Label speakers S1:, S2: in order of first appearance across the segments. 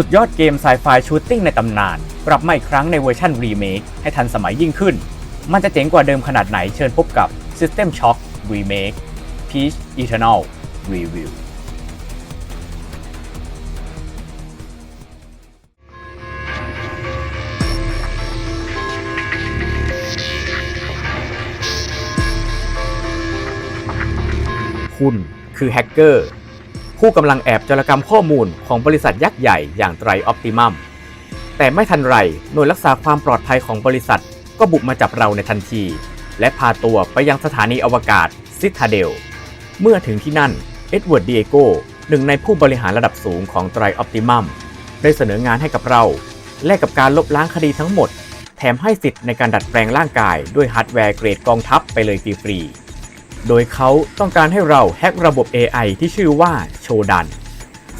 S1: สุดยอดเกมไซไฟชูตติ้งในตำนานกลับมาอีกครั้งในเวอร์ชันรีเมคให้ทันสมัยยิ่งขึ้น มันจะเจ๋งกว่าเดิมขนาดไหนเชิญพบกับ System Shock Remake Peach Eternal Review คุณคือแฮกเกอร์ ผู้กำลังแอบจรกรรมข้อมูลของบริษัทยักษ์ใหญ่อย่างไตรออ t ติมัมแต่ไม่ทันไรหน่วยรักษาความปลอดภัยของบริษัท ก็บุกมาจับเราในทันที และพาตัวไปยังสถานีอวกาศซิทาเดล เมื่อถึงที่นั่นเอ็ดเวิร์ดดีเอโกหนึ่งในผู้บริหารระดับสูงของไตรออ t ติมัมได้เสนองานให้กับเรา แลกกับการลบล้างคดีทั้งหมด แถมให้สิทธิ์ในการดัดแปลงร่างกายด้วยฮาร์ดแวร์เกรดกองทัพไปเลยฟรีๆ โดยเขาต้องการให้เราแฮ็กระบบ AI ที่ชื่อว่าโชดัน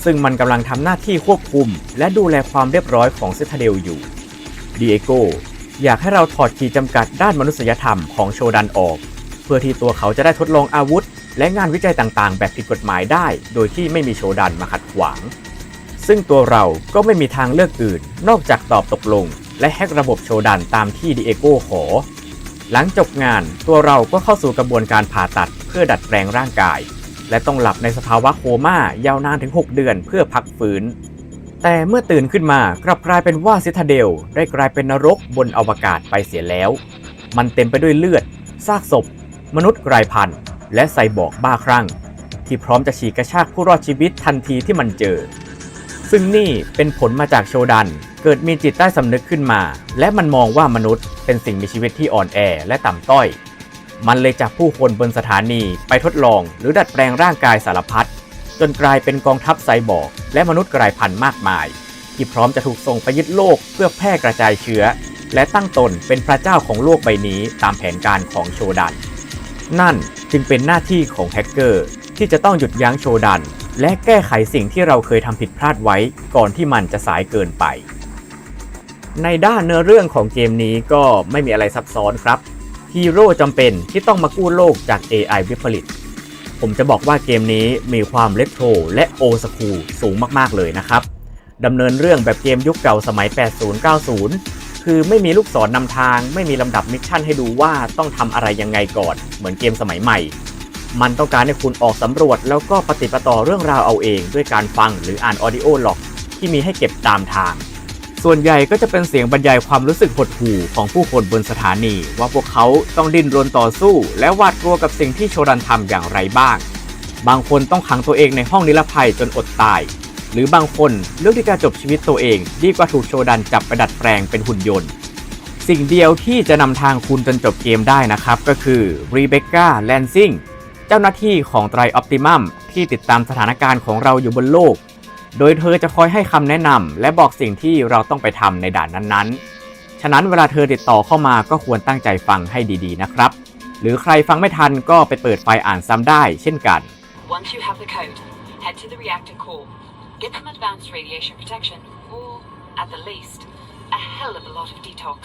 S1: ซึ่งมันกำลังทำหน้าที่ควบคุม และดูแลความเรียบร้อยของเซตเดลอยู่ดีเอโกอยากให้เราถอดขีดจำกัดด้านมนุษยธรรมของโชดันออก เพื่อที่ตัวเขาจะได้ทดลองอาวุธ และงานวิจัยต่างๆ แบบผิดกฎหมายได้ โดยที่ไม่มีโชดันมาขัดขวาง ซึ่งตัวเราก็ไม่มีทางเลือกอื่น นอกจากตอบตกลง และแฮกระบบโชดันตามที่ดีเอโกขอ หลังจบงานตัวเราก็เข้าสู่กระบวนการผ่าตัดเพื่อดัดแปลงร่างกาย และต้องหลับในสภาวะโคม่ายาวนานถึง 6 เดือนเพื่อพักฟื้น แต่เมื่อตื่นขึ้นมากลับกลายเป็นว่าซิทาเดลได้กลายเป็นนรกบนอวกาศไปเสียแล้ว มันเต็มไปด้วยเลือด ซากศพ มนุษย์กลายพันธุ์ และไซบอร์กบ้าคลั่ง ที่พร้อมจะฉีกกระชากผู้รอดชีวิตทันทีที่มันเจอ ซึ่งนี่เป็นผลมาจากโชดัน เกิดมีจิตใต้สำนึกขึ้นมา และมันมองว่ามนุษย์เป็นสิ่งมีชีวิตที่อ่อนแอและต่ำต้อย มันเลยจับผู้คนบนสถานีไปทดลอง หรือดัดแปลงร่างกายสารพัดจนกลายเป็นกองทัพไซบอร์กและมนุษย์กลายพันธุ์มากมาย ที่พร้อมจะถูกส่งไปยึดโลกเพื่อแพร่กระจายเชื้อ และตั้งตนเป็นพระเจ้าของโลกใบนี้ตามแผนการของโชดัน นั่นจึงเป็นหน้าที่ของแฮกเกอร์ที่จะต้องหยุดยั้งโชดัน และแก้ไขสิ่งที่เราเคยทำผิดพลาดไว้ก่อนที่มันจะสายเกินไป ในด้านเนื้อเรื่องของเกมนี้ก็ไม่มีอะไรซับซ้อนครับฮีโร่จำเป็นที่ต้องมากู้โลกจาก AI วิปริต ผมจะบอกว่าเกมนี้มีความเลโทรและโอสคูสูงมากๆเลยนะครับดำเนินเรื่องแบบเกมยุคเก่าสมัย 80-90 คือไม่มีลูกศรนำทาง ไม่มีลำดับมิชชั่นให้ดูว่าต้องทำอะไรยังไงก่อน เหมือนเกมสมัยใหม่ มันต้องการให้คุณออกสำรวจ แล้วก็ปฏิปต่อเรื่องราวเอาเอง ด้วยการฟังหรืออ่านออดิโอล็อกที่มีให้เก็บตามทาง ส่วนใหญ่ก็จะเป็นเสียงบรรยายความรู้สึกหดหู่ของผู้คนบนสถานี ว่าพวกเขาต้องดิ้นรนต่อสู้ และหวาดกลัวกับสิ่งที่โชดันทำอย่างไรบ้าง บางคนต้องขังตัวเองในห้องนิรภัยจนอดตาย หรือบางคนเลือกที่จะจบชีวิตตัวเองดีกว่าถูกโชดันจับไปดัดแปลงเป็นหุ่นยนต์สิ่งเดียวที่จะนำทางคุณจนจบเกมได้นะครับ ก็คือรีเบคก้าแลนซิง เจ้าหน้าที่ของไตรออ t ติมัมที่ติดตามสถานการณ์ของเราอยู่บนโลก โดยเธอจะคอยให้คำแนะนำและบอกสิ่งที่เราต้องไปทำในด่านนั้นๆ ฉะนั้นเวลาเธอติดต่อเข้ามาก็ควรตั้งใจฟังให้ดีๆนะครับ หรือใครฟังไม่ทันก็ไปเปิดไฟล์อ่านซ้ำได้เช่นกัน
S2: Once you have the code, head to the reactor core. Get some advanced radiation protection, or, at the least, a hell of a lot of detox.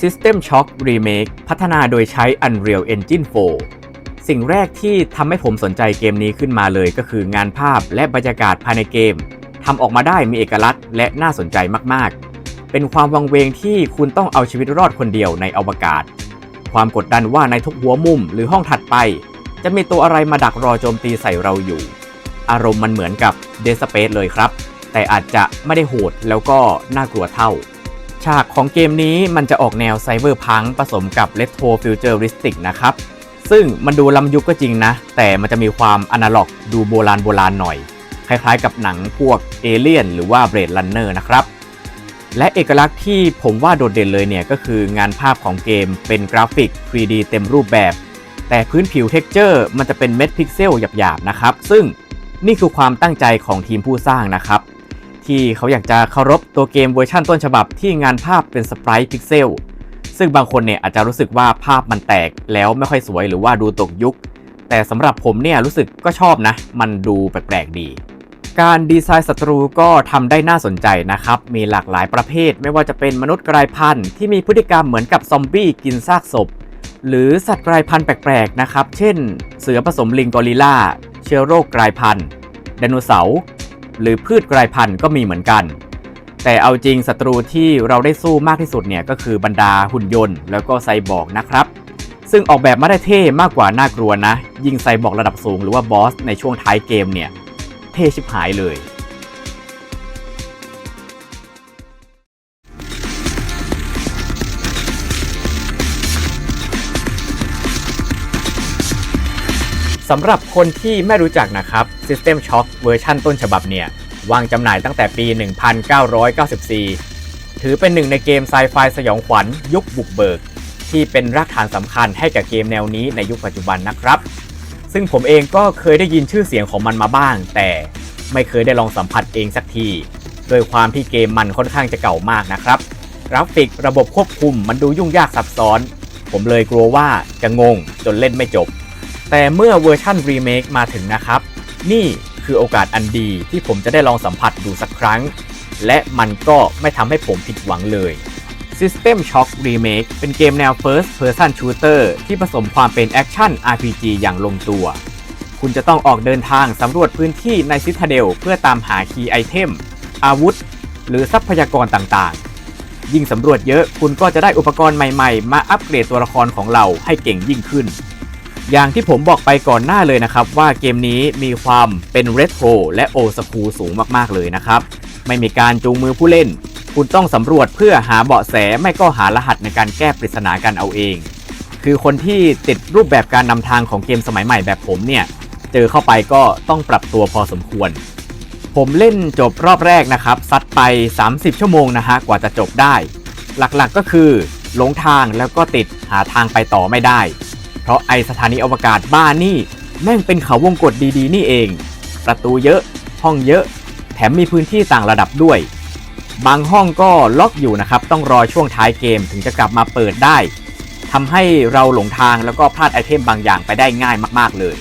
S1: System Shock Remake พัฒนาโดยใช้ Unreal Engine 4 สิ่งแรกที่ทำให้ผมสนใจเกมนี้ขึ้นมาเลยก็คืองานภาพและบรรยากาศภายในเกมทำออกมาได้มีเอกลักษณ์และน่าสนใจมากๆ เป็นความวังเวงที่คุณต้องเอาชีวิตรอดคนเดียวในอวกาศ ความกดดันว่าในทุกหัวมุมหรือห้องถัดไป จะมีตัวอะไรมาดักรอโจมตีใส่เราอยู่ อารมณ์มันเหมือนกับ d e a Space เลยครับ แต่อาจจะไม่ได้โหดแล้วก็น่ากลัวเท่า ฉากของเกมนี้มันจะออกแนวไซเบอร์พังผสมกับเล t โทฟิวเจอริสติกนะครับ ซึ่งมันดูล้ำยุคก็จริงนะ แต่มันจะมีความอนาล็อกดูโบราณโบราณหน่อย คล้ายๆกับหนังพวกเอเลียนหรือว่าเบรด r ันเนอร์นะครับ และเอกลักษณ์ที่ผมว่าโดดเด่นเลยเนี่ย ก็คืองานภาพของเกมเป็นกราฟิก 3D เต็มรูปแบบ แต่พื้นผิวเท็กเจอร์มันจะเป็นเม็ดพิกเซลหยาบๆนะครับซึ่งนี่คือความตั้งใจของทีมผู้สร้างนะครับ ที่เขาอยากจะเคารพตัวเกมเวอร์ชันต้นฉบับที่งานภาพเป็นสปรายพิกเซลซึ่งบางคนเนี่ยอาจจะรู้สึกว่าภาพมันแตกแล้วไม่ค่อยสวยหรือว่าดูตกยุค แต่สำหรับผมเนี่ยรู้สึกก็ชอบนะ มันดูแปลกๆดี การดีไซน์ศัตรูก็ทำได้น่าสนใจนะครับ มีหลากหลายประเภท ไม่ว่าจะเป็นมนุษย์กลายพันธุ์ที่มีพฤติกรรมเหมือนกับซอมบี้กินซากศพ หรือสัตว์กลายพันธุ์แปลกๆนะครับ เช่น เสือผสมลิงกอริลลาเชื้อโรคกลายพันธุ์ไดโนเสาร์ หรือพืชกลายพันธุ์ก็มีเหมือนกัน แต่เอาจริงศัตรูที่เราได้สู้มากที่สุดเนี่ยก็คือบรรดาหุ่นยนต์ แล้วก็ไซบอร์กนะครับ ซึ่งออกแบบมาได้เท่มากกว่าน่ากลัวนะ ยิงไซบอร์กระดับสูงหรือว่าบอสในช่วงท้ายเกมเนี่ย เท่ชิบหายเลย สำหรับคนที่ไม่รู้จักนะครับ System Shock เวอร์ชันต้นฉบับเนี่ย วางจำหน่ายตั้งแต่ปี 1994 ถือเป็นหนึ่งในเกมไซไฟสยองขวัญยุคบุกเบิก ที่เป็นรากฐานสำคัญให้กับเกมแนวนี้ในยุคปัจจุบันนะครับ ซึ่งผมเองก็เคยได้ยินชื่อเสียงของมันมาบ้าง แต่ไม่เคยได้ลองสัมผัสเองสักทีโดยความที่เกมมันค่อนข้างจะเก่ามากนะครับกราฟิกระบบควบคุมมันดูยุ่งยากซับซ้อน ผมเลยกลัวว่าจะงงจนเล่นไม่จบ แต่เมื่อเวอร์ชั่นรีเมคมาถึงนะครับ นี่คือโอกาสอันดีที่ผมจะได้ลองสัมผัสดูสักครั้ง และมันก็ไม่ทำให้ผมผิดหวังเลย System Shock Remake เป็นเกมแนว First Person Shooter ที่ผสมความเป็นแอคชั่น RPG อย่างลงตัว คุณจะต้องออกเดินทางสำรวจพื้นที่ในซิทาเดลเพื่อตามหาคีย์ไอเทม อาวุธ หรือทรัพยากรต่างๆ ยิ่งสำรวจเยอะคุณก็จะได้อุปกรณ์ใหม่ๆ มาอัปเกรดตัวละครของเราให้เก่งยิ่งขึ้น อย่างที่ผมบอกไปก่อนหน้าเลยนะครับ ว่าเกมนี้มีความเป็นเร t โ o และโอสคูสูงมากๆเลยนะครับ ไม่มีการจูงมือผู้เล่น คุณต้องสำรวจเพื่อหาเบาะแสไม่ก็หารหัสในการแก้ปริศนากันเอาเอง คือคนที่ติดรูปแบบการนำทางของเกมสมัยใหม่แบบผมเนี่ย เจอเข้าไปก็ต้องปรับตัวพอสมควร ผมเล่นจบรอบแรกนะครับซัดไป 30 ชั่วโมงนะฮะกว่าจะจบได้ หลักๆก็คือหลงทางแล้วก็ติดหาทางไปต่อไม่ได้ เพราะไอสถานีอวกาศบ้านนี่แม่งเป็นเขาวงกฏดีๆ นี่เอง ประตูเยอะ ห้องเยอะ แถมมีพื้นที่ต่างระดับด้วย บางห้องก็ล็อกอยู่นะครับ ต้องรอช่วงท้ายเกมถึงจะกลับมาเปิดได้ทำให้เราหลงทางแล้วก็พลาดไอเทมบางอย่างไปได้ง่ายมากๆเลย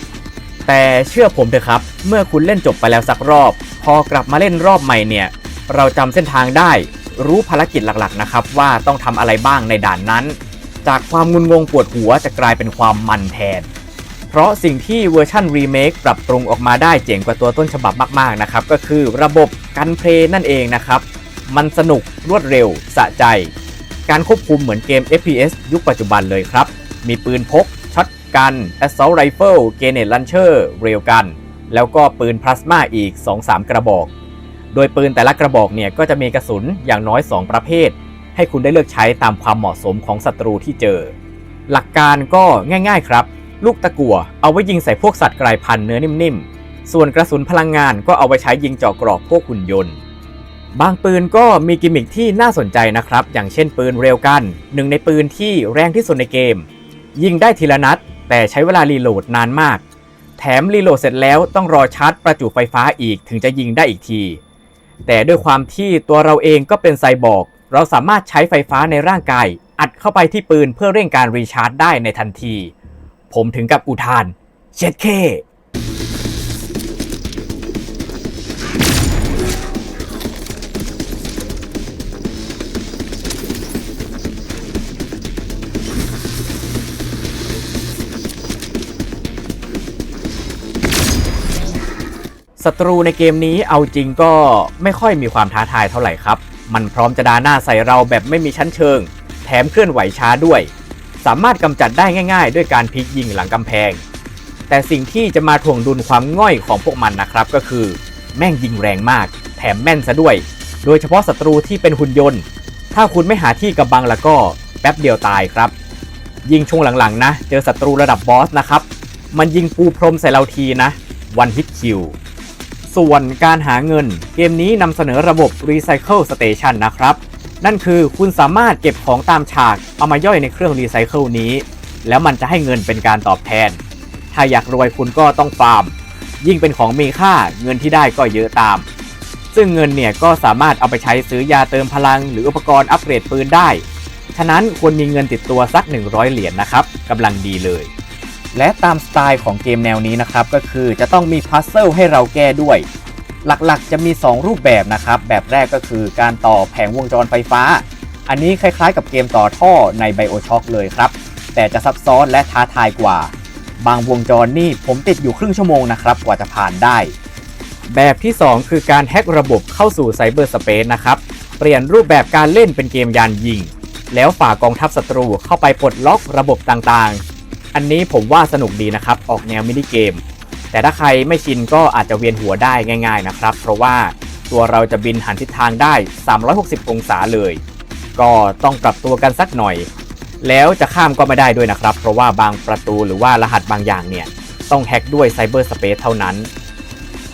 S1: แต่เชื่อผมเถอะครับ เมื่อคุณเล่นจบไปแล้วสักรอบ พอกลับมาเล่นรอบใหม่เนี่ย เราจำเส้นทางได้ รู้ภารกิจหลักๆนะครับว่าต้องทำอะไรบ้างในด่านนั้น จากความงุนงงปวดหัวจะกลายเป็นความมันแทน เพราะสิ่งที่เวอร์ชันรีเมคปรับปรุงออกมาได้เจ๋งกว่าตัวต้นฉบับมากๆนะครับ ก็คือระบบการเพลย์นั่นเองนะครับ มันสนุกรวดเร็วสะใจ การควบคุมเหมือนเกม FPS ยุคปัจจุบันเลยครับ มีปืนพกช็อตกัน Assault Rifle Grenade Launcher เรลกัน แล้วก็ปืนพลาสมาอีก 2-3 กระบอก โดยปืนแต่ละกระบอกเนี่ยก็จะมีกระสุนอย่างน้อย 2 ประเภท ให้คุณได้เลือกใช้ตามความเหมาะสมของศัตรูที่เจอ หลักการก็ง่าย ๆ ครับ ลูกตะกั่วเอาไว้ยิงใส่พวกสัตว์กลายพันธุ์เนื้อนิ่มๆ ส่วนกระสุนพลังงานก็เอาไว้ใช้ยิงเจาะกรอกพวกหุ่นยนต์ บางปืนก็มีกิมมิคที่น่าสนใจนะครับ อย่างเช่นปืนเรลกันหนึ่งในปืนที่แรงที่สุดในเกม ยิงได้ทีละนัด แต่ใช้เวลารีโหลดนานมาก แถมรีโหลดเสร็จแล้วต้องรอชาร์จประจุไฟฟ้าอีกถึงจะยิงได้อีกทีแต่ด้วยความที่ตัวเราเองก็เป็นไซบอร์ก เราสามารถใช้ไฟฟ้าในร่างกาย อัดเข้าไปที่ปืนเพื่อเร่งการรีชาร์จได้ในทันที ผมถึงกับอุทาน เช็ดเคศัตรูในเกมนี้เอาจริงก็ไม่ค่อยมีความท้าทายเท่าไหร่ครับ มันพร้อมจะดาหน้าใส่เราแบบไม่มีชั้นเชิง แถมเคลื่อนไหวช้าด้วย สามารถกำจัดได้ง่ายๆ ด้วยการพลิกยิงหลังกำแพง แต่สิ่งที่จะมาถ่วงดุลความง่อยของพวกมันนะครับก็คือ แม่งยิงแรงมาก แถมแม่นซะด้วย โดยเฉพาะศัตรูที่เป็นหุ่นยนต์ ถ้าคุณไม่หาที่กำบังแล้วก็แป๊บเดียวตายครับ ยิงช่วงหลังๆนะ เจอศัตรูระดับบอสนะครับ มันยิงปูพรมใส่เราทีนะ วันฮิตคิว ส่วนการหาเงิน เกมนี้นำเสนอระบบ Recycle Station นะครับ นั่นคือคุณสามารถเก็บของตามฉากเอามาย่อยในเครื่องรีไซเคิลนี้ แล้วมันจะให้เงินเป็นการตอบแทน ถ้าอยากรวยคุณก็ต้องฟาร์ม ยิ่งเป็นของมีค่าเงินที่ได้ก็เยอะตาม ซึ่งเงินเนี่ยก็สามารถเอาไปใช้ซื้อยาเติมพลัง หรืออุปกรณ์อัปเกรดปืนได้ ฉะนั้นควรมีเงินติดตัวสัก 100 เหรียญนะครับกำลังดีเลย และตามสไตล์ของเกมแนวนี้นะครับ ก็คือจะต้องมีพัซเซิลให้เราแก้ด้วย หลักๆจะมี 2 รูปแบบนะครับ แบบแรกก็คือการต่อแผงวงจรไฟฟ้า อันนี้คล้ายๆ กับเกมต่อท่อใน BioShock เลยครับ
S3: แต่จะซับซ้อนและท้าทายกว่า บางวงจรนี่ผมติดอยู่ครึ่งชั่วโมงนะครับกว่าจะผ่านได้
S1: แบบที่ 2 คือการแฮ็กระบบเข้าสู่ไซเบอร์สเปซนะครับ เปลี่ยนรูปแบบการเล่นเป็นเกมยานยิง แล้วฝ่ากองทัพศัตรูเข้าไปปลดล็อกระบบต่างๆ อันนี้ผมว่าสนุกดีนะครับ ออกแนวมินิเกม แต่ถ้าใครไม่ชินก็อาจจะเวียนหัวได้ง่าย ๆนะครับ เพราะว่าตัวเราจะบินหันทิศทางได้ 360 องศาเลย ก็ต้องปรับตัวกันสักหน่อย แล้วจะข้ามก็ไม่ได้ด้วยนะครับ เพราะว่าบางประตูหรือว่ารหัสบางอย่างเนี่ยต้องแฮ็กด้วยไซเบอร์สเปซเท่านั้น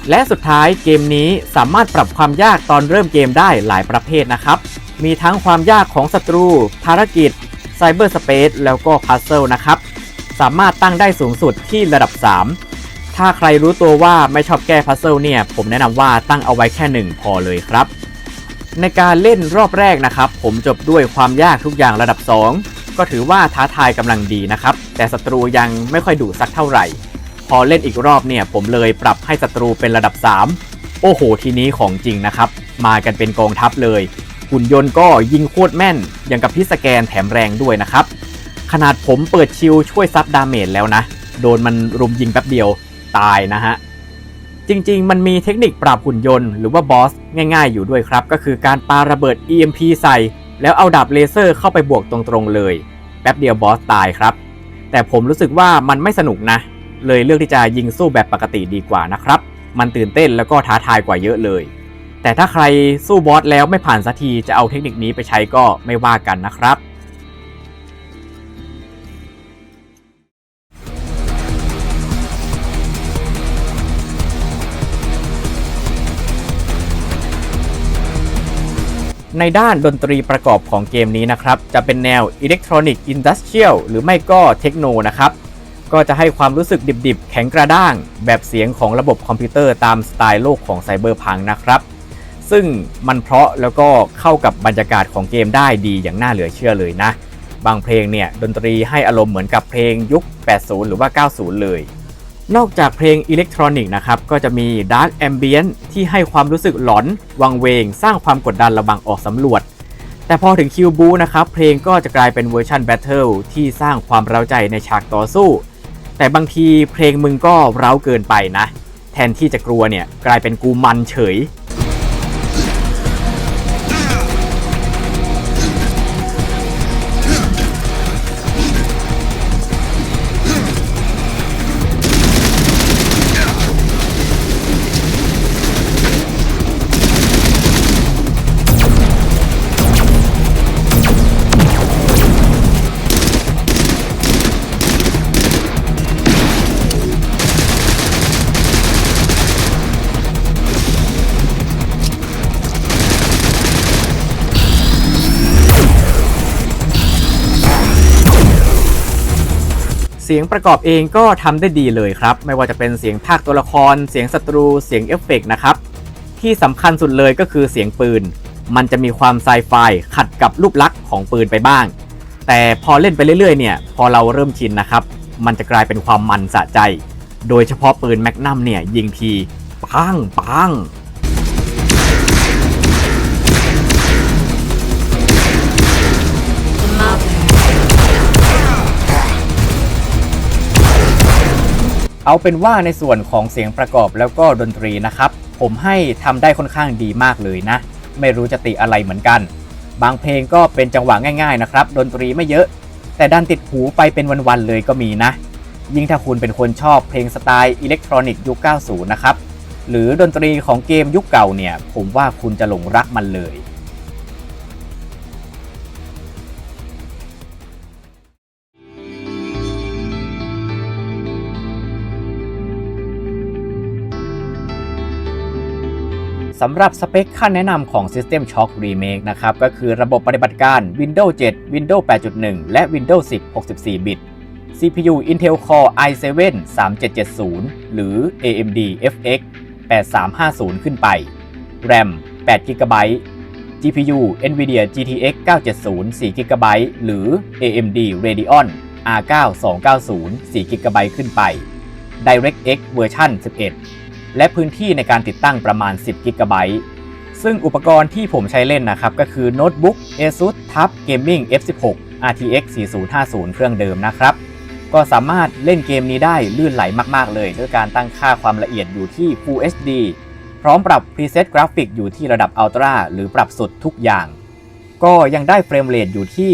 S1: และสุดท้ายเกมนี้สามารถปรับความยากตอนเริ่มเกมได้หลายประเภทนะครับ มีทั้งความยากของศัตรู ภารกิจไซเบอร์สเปซแล้วก็พัซเซิลนะครับ สามารถตั้งได้สูงสุดที่ระดับ 3 ถ้าใครรู้ตัวว่าไม่ชอบแก้พัซเซิลเนี่ย ผมแนะนำว่าตั้งเอาไว้แค่ 1 พอเลยครับ ในการเล่นรอบแรกนะครับ ผมจบด้วยความยากทุกอย่างระดับ 2 ก็ถือว่าท้าทายกำลังดีนะครับ แต่ศัตรูยังไม่ค่อยดุสักเท่าไหร่ พอเล่นอีกรอบเนี่ยผมเลยปรับให้ศัตรูเป็นระดับ 3 โอ้โห ทีนี้ของจริงนะครับ มากันเป็นกองทัพเลยหุ่นยนต์ก็ยิงโคตรแม่นอย่างกับที่สแกนแถมแรงด้วยนะครับ ขนาดผมเปิดชิลช่วยซับดาเมจแล้วนะ โดนมันรุมยิงแป๊บเดียวตายนะฮะ จริงๆ มันมีเทคนิคปราบหุ่นยนต์หรือว่าบอสง่ายๆ อยู่ด้วยครับ ก็คือการปาระเบิด EMP ใส่ แล้วเอาดาบเลเซอร์เข้าไปบวกตรงๆเลย แป๊บเดียวบอสตายครับ แต่ผมรู้สึกว่ามันไม่สนุกนะ เลยเลือกที่จะยิงสู้แบบปกติดีกว่านะครับ มันตื่นเต้นแล้วก็ท้าทายกว่าเยอะเลย แต่ถ้าใครสู้บอสแล้วไม่ผ่านสักทีจะเอาเทคนิคนี้ไปใช้ก็ไม่ว่ากันนะครับ ในด้านดนตรีประกอบของเกมนี้นะครับ จะเป็นแนวอิเล็กทรอนิกส์อินดัสเ a ียลหรือไม่ก็เทคโนนะครับ ก็จะให้ความรู้สึกดิบๆ แข็งกระด้าง แบบเสียงของระบบคอมพิวเตอร์ตามสไตล์โลกของไซเบอร์พังนะครับ ซึ่งมันเพราะแล้วก็เข้ากับบรรยากาศของเกมได้ดีอย่างน่าเหลือเชื่อเลยนะ บางเพลงเนี่ยดนตรีให้อารมณ์เหมือนกับเพลงยุค 80 หรือว่า 90 เลย นอกจากเพลงอิเล็กทรอนิกส์นะครับ ก็จะมี Dark Ambient ที่ให้ความรู้สึกหลอน วังเวง สร้างความกดดันระบังออกสำรวจ แต่พอถึงคิวบูนะครับ เพลงก็จะกลายเป็นเวอร์ชันแบทเทิลที่สร้างความเร้าใจในฉากต่อสู้ แต่บางทีเพลงมึงก็เร้าเกินไปนะ แทนที่จะกลัวเนี่ย กลายเป็นกูมันเฉย สียงประกอบเองก็ทำได้ดีเลยครับ ไม่ว่าจะเป็นเสียงภาคตัวละคร เสียงศัตรู เสียงเอฟเฟกต์นะครับ ที่สำคัญสุดเลยก็คือเสียงปืน มันจะมีความไซไฟขัดกับรูปลักษณ์ของปืนไปบ้าง แต่พอเล่นไปเรื่อยๆเนี่ย พอเราเริ่มชินนะครับ มันจะกลายเป็นความมันสะใจ โดยเฉพาะปืนแมกนัมเนี่ยยิงทีปังปัง เอาเป็นว่าในส่วนของเสียงประกอบแล้วก็ดนตรีนะครับ ผมให้ทำได้ค่อนข้างดีมากเลยนะ ไม่รู้จะติอะไรเหมือนกัน บางเพลงก็เป็นจังหวะง่ายๆนะครับ ดนตรีไม่เยอะ แต่ดันติดหูไปเป็นวันๆเลยก็มีนะ ยิ่งถ้าคุณเป็นคนชอบเพลงสไตล์อิเล็กทรอนิกส์ยุค 90 นะครับ หรือดนตรีของเกมยุคเก่าเนี่ย ผมว่าคุณจะหลงรักมันเลย สำหรับสเปคขั้นแนะนำของ System Shock Remake นะครับก็คือระบบปฏิบัติการ Windows 7 Windows 8.1 และ Windows 10 64 บิต CPU Intel Core i7 3770 หรือ AMD FX 8350 ขึ้นไป RAM 8 GB GPU Nvidia GTX 970 4 GB หรือ AMD Radeon R9 290 4 GB ขึ้นไป DirectX เวอร์ชัน11 และพื้นที่ในการติดตั้งประมาณ 10กิกะไบต์ซึ่งอุปกรณ์ที่ผมใช้เล่นนะครับ ก็คือโน้ตบุ๊ก ASUS TUF Gaming F16 RTX 4050 เครื่องเดิมนะครับ ก็สามารถเล่นเกมนี้ได้ลื่นไหลมาก ๆ เลย ด้วยการตั้งค่าความละเอียดอยู่ที่ Full HD พร้อมปรับ preset กราฟิกอยู่ที่ระดับ Ultra หรือปรับสุดทุกอย่าง ก็ยังได้เฟรมเรทอยู่ที่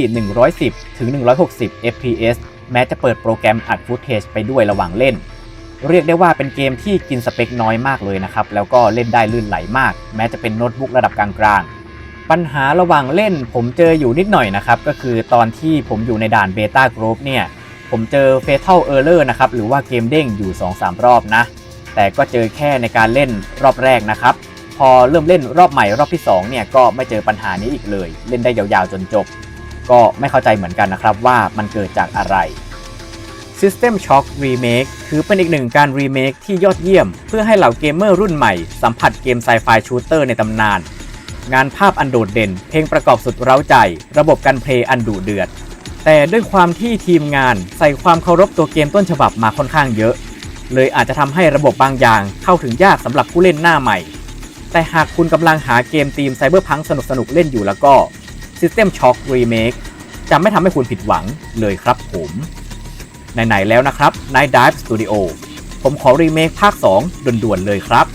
S1: 110 ถึง 160 fps แม้จะเปิดโปรแกรมอัดฟุตเทจไปด้วยระหว่างเล่น เรียกได้ว่าเป็นเกมที่กินสเปคน้อยมากเลยนะครับ แล้วก็เล่นได้ลื่นไหลมาก แม้จะเป็นโน้ตบุ๊กระดับกลางๆ ปัญหาระหว่างเล่นผมเจออยู่นิดหน่อยนะครับ ก็คือตอนที่ผมอยู่ในด่านเบต้ากรุ๊ปเนี่ย ผมเจอ Fatal Error นะครับ หรือว่าเกมเด้งอยู่ 2-3 รอบนะ แต่ก็เจอแค่ในการเล่นรอบแรกนะครับ พอเริ่มเล่นรอบใหม่รอบที่2เนี่ยก็ไม่เจอปัญหานี้อีกเลย เล่นได้ยาวๆจนจบ ก็ไม่เข้าใจเหมือนกันนะครับว่ามันเกิดจากอะไร System Shock Remake คือเป็นอีกหนึ่งการรีเมคที่ยอดเยี่ยม เพื่อให้เหล่าเกมเมอร์รุ่นใหม่ สัมผัสเกมไซไฟชูเตอร์ในตำนาน งานภาพอันโดดเด่น เพลงประกอบสุดเร้าใจ ระบบการเพลย์อันดุเดือด แต่ด้วยความที่ทีมงานใส่ความเคารพตัวเกมต้นฉบับมาค่อนข้างเยอะ เลยอาจจะทำให้ระบบบางอย่างเข้าถึงยากสำหรับผู้เล่นหน้าใหม่ แต่หากคุณกำลังหาเกมทีมไซเบอร์พังสนุกๆเล่นอยู่แล้วก็ System Shock Remake จะไม่ทำให้คุณผิดหวังเลยครับผม ไหนๆแล้วนะครับ Night Dive Studio ผมขอรีเมคภาค 2ด่วนๆเลยครับ